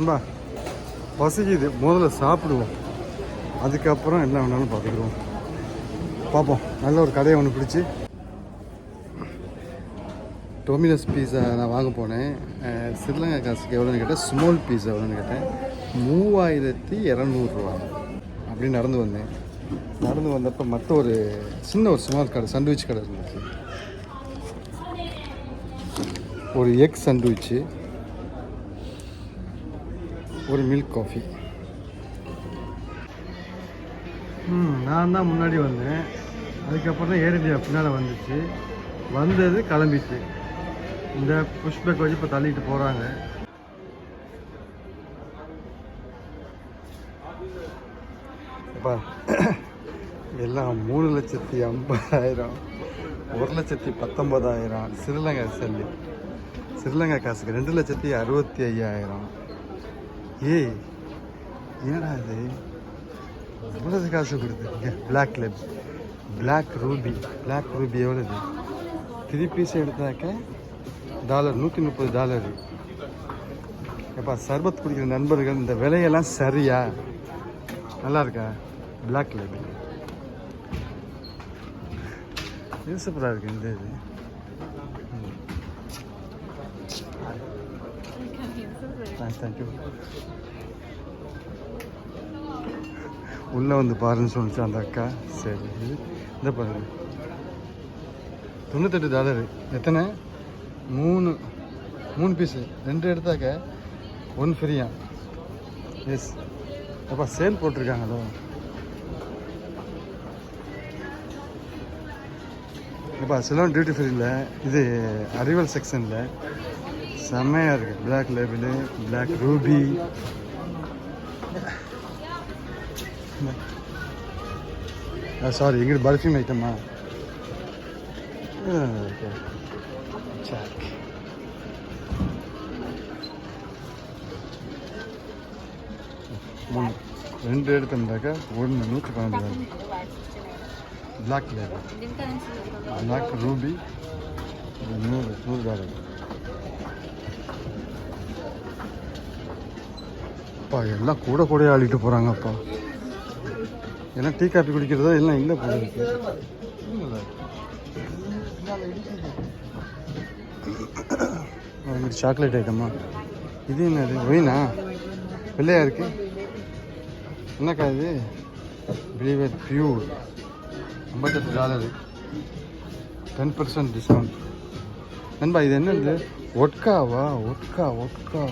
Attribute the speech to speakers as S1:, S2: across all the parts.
S1: நண்பா பசிக்குது. முதல்ல சாப்பிடுவோம். அதுக்கப்புறம் என்ன வேணாலும் பார்த்துக்குருவோம் பார்ப்போம். நல்ல ஒரு கடையை ஒன்று பிடிச்சி. டொமினோஸ் பீஸா நான் வாங்க போனேன். அஹ், ஸ்ரீலங்கா காசுக்கு எவ்வளோன்னு கேட்டேன். ஸ்மால் பீஸா எவ்வளோன்னு கேட்டேன். மூவாயிரத்தி இரநூறுவா அப்படி நடந்து வந்தேன். நடந்து வந்தப்போ மற்ற ஒரு சின்ன ஒரு ஸ்மால் கடை சாண்ட்விச் கடை இருந்துச்சு. ஒரு எக் சாண்ட்விச்சு ஒரு மில்க் காஃபி ம் நான் தான் முன்னாடி வந்தேன். அதுக்கப்புறம் தான் ஏர் இந்தியா பின்னால் வந்துச்சு. வந்தது கிளம்பிச்சு. இந்த புஷ்பேக் வச்சு இப்போ தள்ளிட்டு போகிறாங்க அப்பா எல்லாம் மூணு லட்சத்தி ஐம்பதாயிரம் ஒரு லட்சத்தி பத்தொன்பதாயிரம். ஸ்ரீலங்கா செல்லு. ஸ்ரீலங்கா காசுக்கு ரெண்டு லட்சத்தி அறுபத்தி ஐயாயிரம். ஏய் என்னடா இது? எவ்வளவு காசு கொடுத்துருங்க black label black ruby black ruby எவ்வளோது three piece எடுத்தாக்க டாலர் நூற்றி முப்பது டாலர் எப்பா சர்பத் குடிக்கிற நண்பர்கள் இந்த விலையெல்லாம் சரியா? நல்லா இருக்கா? பிளாக் லெப் இது சூப்பராக இந்த இது? தேங்க்யூ உள்ளே வந்து பாருன்னு சொல்லிச்சு அந்த அக்கா சரி. இந்த பாருங்க. தொண்ணூத்தெட்டு டாலரு எத்தனை? மூணு. மூணு பீஸு ரெண்டு எடுத்தாக்க ஒன் ஃப்ரீயா எஸ் அப்பா சேல் போட்டிருக்காங்களோ இப்போ சிலோன் டியூட்டி ஃப்ரீயில் இது அறிவல் செக்ஷனில் செம்மையாக இருக்குது black label black ruby sorry இங்கிட்டு பர்ஃப்யூம் ஐட்டமா சாக் மூணு ரெண்டு எடுத்தோம்னாக்கா ஒன்று நூற்றி பன்னெண்டு பிளாக் லேபிள் பிளாக் ரூபி இது நூறு நூறு டாலர் அப்பா எல்லாம் கூட கூட ஆளிட்டு போகிறாங்க அப்பா ஏன்னா டீ காஃபி குடிக்கிறதா எல்லாம் இல்லை போல இருக்கு. இங்கிட்டு சாக்லேட் ஐட்டமா இது என்னது? ஒயினா? வெள்ளையா இருக்கு? என்னக்கா இது? பிலீவர் பியூர் ஐம்பத்தெட்டு டாலரு டென் பர்சன்ட் டிஸ்கவுண்ட் நண்பா இது என்னது? ஒட்காவா ஒட்கா ஒட்கா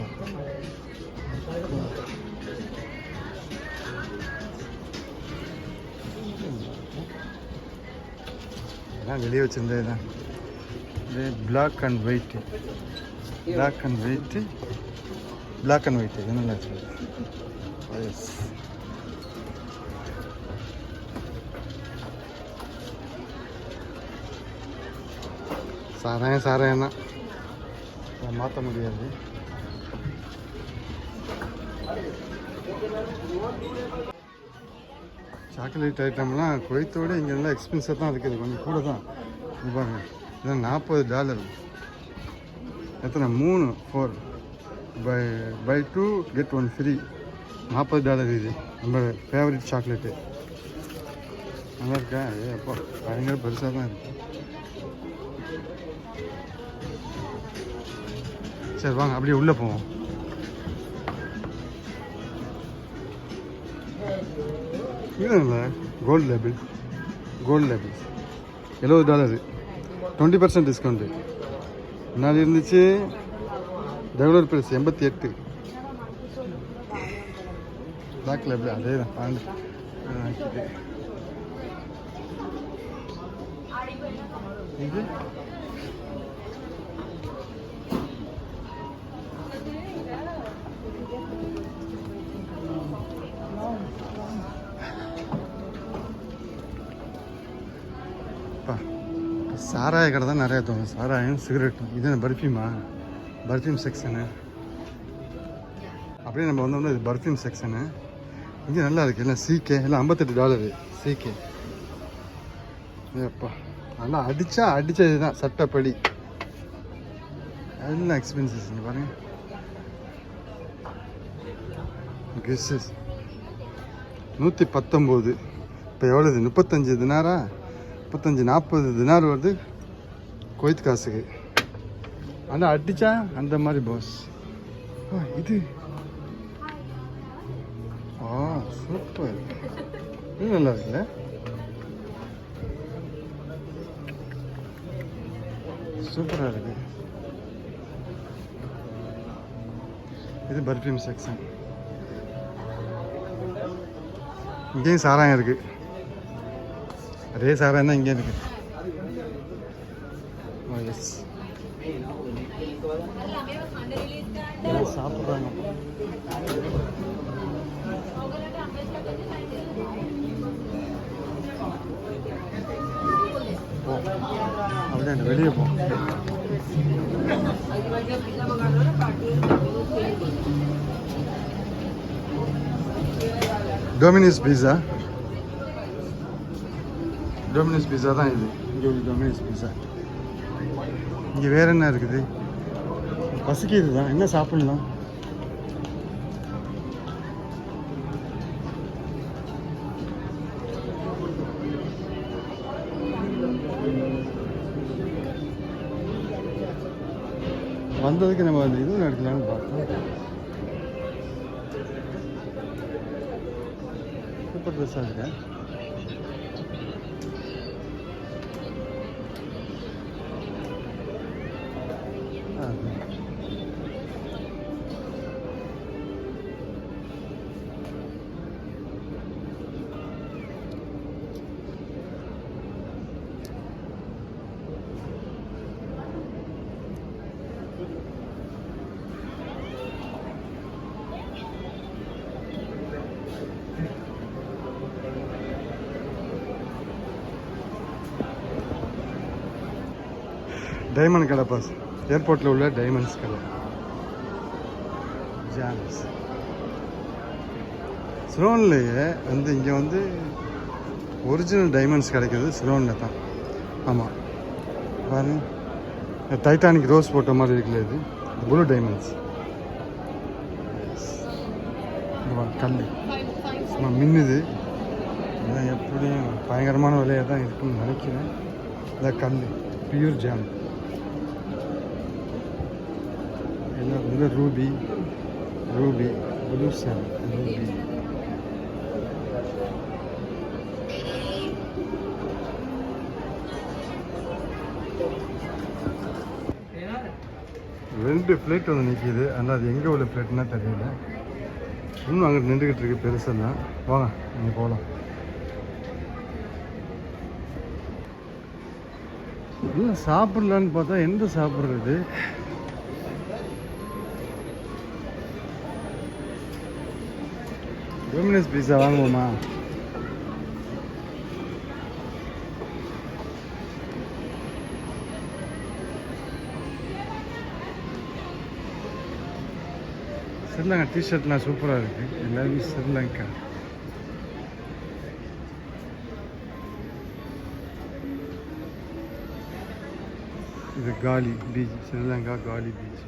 S1: வெளியே வச்சிருந்தது தான் இது black and white black and white black and white இது நல்லா எஸ் சாராயம் சாராயம் தான் அதை மாற்ற முடியாது சாக்லேட் ஐட்டம்லாம் குவைத்தோட இங்கே நல்லா எக்ஸ்பென்சிவ் தான் இருக்குது. கொஞ்சம் கூட தான். பாருங்க. இதான் நாற்பது டாலர் எத்தனை? மூணு four buy buy two get one free நாற்பது டாலர் இது. நம்ம ஃபேவரட் சாக்லேட்டு நல்லா இருக்கா? ஏ அப்போ பயங்கர பெருசாக தான் இருக்கு. சரி வாங்க. அப்படியே உள்ளே போவோம். இல்லை கோல்டு லேபிள் கோல்டு லேபிள் எழுபது டாலரு டுவெண்ட்டி பர்சன்ட் டிஸ்கவுண்ட்டு முன்னாடி இருந்துச்சு. ரெகுலர் ப்ரைஸ் எண்பத்தி எட்டு. பிளாக் லேபிள் அதே தான். பாண்டு இது? சாராய கடை தான் நிறையா தோணும். சாராயம் சிகரெட்டும் இது என்ன பர்ஃப்யூமா? பர்ஃப்யூம் செக்ஷனு அப்படியே நம்ம வந்தோம்னா இது பர்ஃப்யூம் செக்ஷனு இங்கே நல்லா இருக்குது எல்லாம் சீக்கே எல்லாம் ஐம்பத்தெட்டு டாலரு சீக்கே ஏப்பா. நல்லா அடித்தா அடித்தது தான் சட்டப்படி. எல்லாம் எக்ஸ்பென்சஸ் இங்கே பாருங்க. கிஸ்ஸஸ் நூற்றி பத்தொம்போது. இப்போ எவ்வளோ இது? முப்பத்தஞ்சு தினாரா முப்பத்தஞ்சு நாற்பது தினார் வருது. கொய்த் காசுக்கு. ஆனால் அடித்தா அந்த மாதிரி பாஸ் ஆ இது. ஆ சூப்பர் இது நல்லா இருக்குல்ல? சூப்பராக இருக்கு. இது பர்ஃப்யூம் செக்ஷன் இங்கேயும் சாராயம் இருக்குது அதே சாராயம் தான் இங்கேயும் இருக்கு ஓ எஸ் சாப்பிட்றாங்க போ அப்படியே அந்த வெளியே போ டொமினிஸ் பீஸா டொமினிஸ் பீஸா தான் இது. இங்கே ஒரு டொமினிஸ் பீஸா இங்கே வேறு என்ன இருக்குது? பசிக்குது தான். என்ன சாப்பிடலாம் வந்ததுக்கு நம்ம அந்த இது எடுக்கலாம்னு பார்த்தோம். சூப்பர் ட்ரெஸ்ஸாக இருக்கேன் டைமண்ட் கடை பாஸ். ஏர்போர்ட்டில் உள்ள டைமண்ட்ஸ் கடை. ஜாம்ஸ் ஸ்லோன்லேயே வந்து இங்கே வந்து ஒரிஜினல் டைமண்ட்ஸ் கிடைக்கிறது ஸ்லோனில் தான். ஆமாம் பாருங்க. டைட்டானிக் ரோஸ் போட்ட மாதிரி இருக்குல்ல இது. ப்ளூ டைமண்ட்ஸ் கல் சும்மா மின்னுது. எப்படியும் பயங்கரமான விலையாக தான் இருக்குன்னு நினைக்கிறேன். இந்த கல் பியூர் ஜாம் எல்லாம் வந்து ரூபி? ரூபி ப்ளூ சாம் ரூபி. ரெண்டு பிளேட் வந்து நிற்கிது ஆனால் அது எங்கே உள்ள பிளேட்னா தெரியல. இன்னும் அங்கே நின்றுக்கிட்டு இருக்கு பெருசெல்லாம் வாங்க நீங்கள் போகலாம் இல்லை சாப்பிட்லான்னு பார்த்தா எந்த சாப்பிட்றது? டொமினஸ் பீஸா வாங்குவோமா ஸ்ரீலங்கா டிஷர்ட்லாம் சூப்பராக இருக்குது எல்லாமே ஸ்ரீலங்கா இது காலி பீச் ஸ்ரீலங்கா காலி பீச்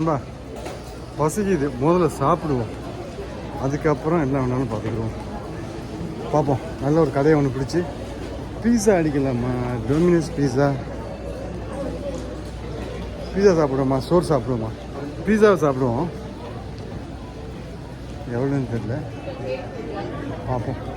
S1: அம்பா பசிக்குது. முதல்ல சாப்பிடுவோம். அதுக்கப்புறம் என்ன வேணாலும் பார்த்துக்குவோம். பார்ப்போம். நல்ல ஒரு கடையை ஒன்று பிடிச்சி. பீஸா அடிக்கலாமா? Domino's pizza? பீஸா சாப்பிடுவோமா? சோறு சாப்பிடுவோமா? பீஸாவை சாப்பிடுவோம். எவ்வளோன்னு தெரியல. பார்ப்போம்.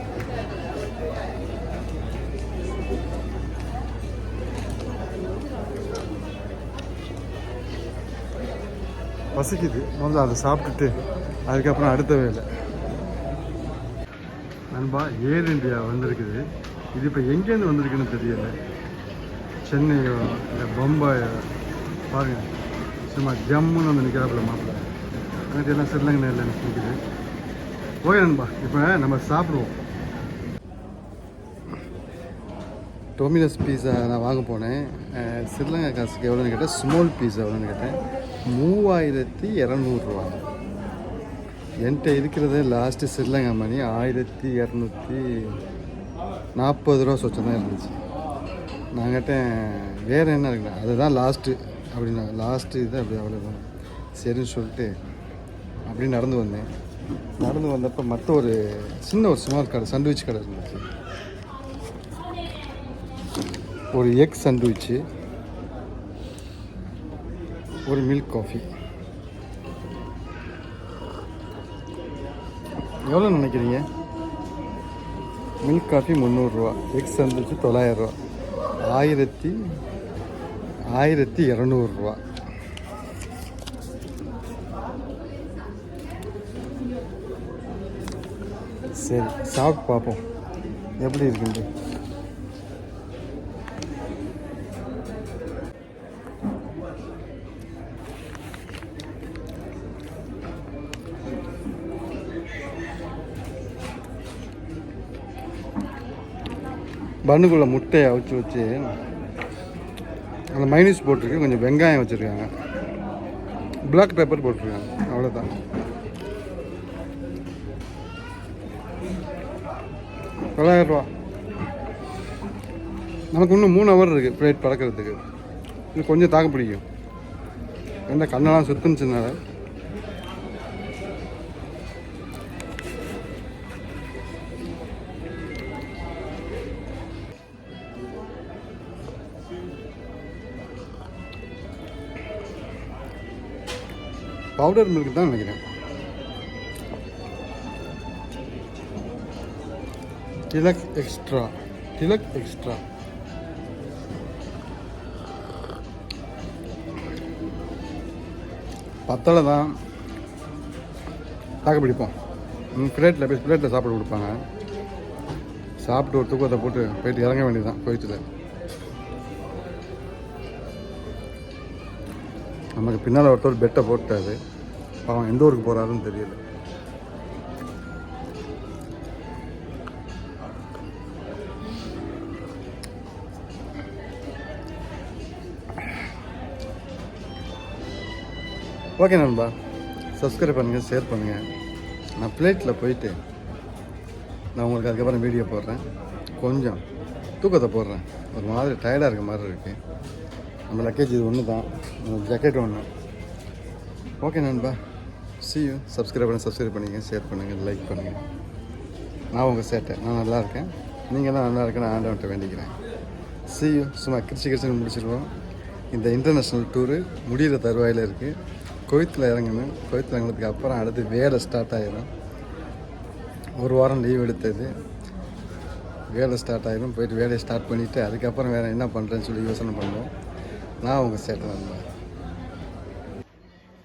S1: பசிக்குது. முதல்ல அதை சாப்பிட்டுட்டு அதுக்கப்புறம் அடுத்த வேலை. நண்பா ஏர் இந்தியா வந்திருக்குது. இது இப்போ எங்கேருந்து வந்திருக்குன்னு தெரியல. சென்னையோ இல்லை பம்பாயோ பாருங்க. சும்மா ஜம்முன்னு வந்து நிற்கிறாப்புல மாப்பிள்ள. எனக்கு எல்லாம் ஸ்ரீலங்கா நேரில் எனக்கு ஓகே நண்பா இப்போ நம்ம சாப்பிடுவோம். டொமினோஸ் பீஸா நான் வாங்க போனேன். அஹ், காசுக்கு எவ்வளோன்னு கேட்டேன் ஸ்மால் பீஸா எவ்வளோன்னு கேட்டேன். மூவாயிரத்தி இரநூறுவா. என்கிட்ட இருக்கிறது லாஸ்ட்டு சில்லங்க மணி ஆயிரத்தி இரநூத்தி நாற்பது ரூபா சொச்சம் தான் இருந்துச்சு. நாங்கிட்ட வேறு என்ன இருக்குண்ணா அதுதான் லாஸ்ட்டு அப்படின்னா லாஸ்ட்டு இது அப்படி அவ்வளோதான் சரின்னு சொல்லிட்டு அப்படி நடந்து வந்தேன். நடந்து வந்தப்போ மற்ற ஒரு சின்ன ஒரு சுமார் கடை சண்ட்விச் கடை இருந்துச்சு. ஒரு எக் சாண்ட்விச்சு ஒரு மில்க் காஃபி எவ்வளோ நினைக்கிறீங்க? மில்க் காஃபி முந்நூறுரூவா எக்ஸ் வந்துச்சு தொள்ளாயிரரூவா ஆயிரத்தி ஆயிரத்தி இரநூறுவா சரி சாப்பிட்டு பார்ப்போம். எப்படி இருக்குன்ட்டு? பண்ணுக்குள்ளே முட்டையை அவிச்சு வச்சு அந்த மைனஸ் போட்டிருக்கு கொஞ்சம் வெங்காயம் வச்சுருக்காங்க. பிளாக் பேப்பர் போட்டிருக்காங்க அவ்வளோதான் தொள்ளாயிரம் ரூபா. நமக்கு இன்னும் மூணு ஹவர் இருக்குது ஃப்ளைட் பறக்கிறதுக்கு. இன்னும் கொஞ்சம் தாக்கு பிடிக்கும். என்ன கண்ணெல்லாம் சுத்துனுச்சுனால. பவுடர் மில்க் தான் நினைக்கிறேன். டிலக் எக்ஸ்ட்ரா டிலக் எக்ஸ்ட்ரா பத்தலை தான். தாக்கு பிடிப்போம். பிளேட்டில் போய் பிளேட்டில் சாப்பிட கொடுப்பாங்க. சாப்பிட்டு ஒரு தூக்கத்தை போட்டு போயிட்டு இறங்க வேண்டியதுதான் கோயத்தில் நமக்கு பின்னால் ஒருத்தர் பெட்டை போட்டாரு. பாவம் எந்த ஊருக்கு போகிறாருன்னு தெரியல. ஓகே நண்பா. சப்ஸ்கிரைப் பண்ணுங்கள் ஷேர் பண்ணுங்கள் நான் பிளேட்டில் போயிட்டு நான் உங்களுக்கு அதுக்கப்புறம் வீடியோ போடுறேன். கொஞ்சம் தூக்கத்தை போடுறேன். ஒரு மாதிரி டயர்டாக இருக்க மாதிரி இருக்குது நம்ம லக்கேஜ் இது ஒன்று தான் ஜாக்கெட் ஒன்று ஓகே நண்பா. See சப்ஸ்கிரைப் பண்ணி சப்ஸ்கிரைப் பண்ணுங்க ஷேர் பண்ணுங்கள் லைக் பண்ணுங்கள் நான் உங்கள் சேட்டை. நான் நல்லா இருக்கேன். நீங்கள் தான் நல்லா இருக்கேன்னு ஆண்டவன்ட்ட வேண்டிக்கிறேன். சியூ சும்மா கிரிச்சி கிரிச்சின்னு முடிச்சிருவோம் இந்த இன்டர்நேஷ்னல் டூரு முடிகிற தருவாயில் இருக்குது கொய்த்தில் இறங்கணும். கொய்த்தில் இறங்கினதுக்கு அப்புறம் அடுத்து வேலை ஸ்டார்ட் ஆகிடும் ஒரு வாரம் லீவ் எடுத்தது. வேலை ஸ்டார்ட் ஆயிடும் போயிட்டு வேலையை ஸ்டார்ட் பண்ணிவிட்டு அதுக்கப்புறம் வேறு என்ன பண்ணுறேன்னு சொல்லி யோசனை பண்ணுவோம். நான் உங்கள் சேட்டை நண்பன்.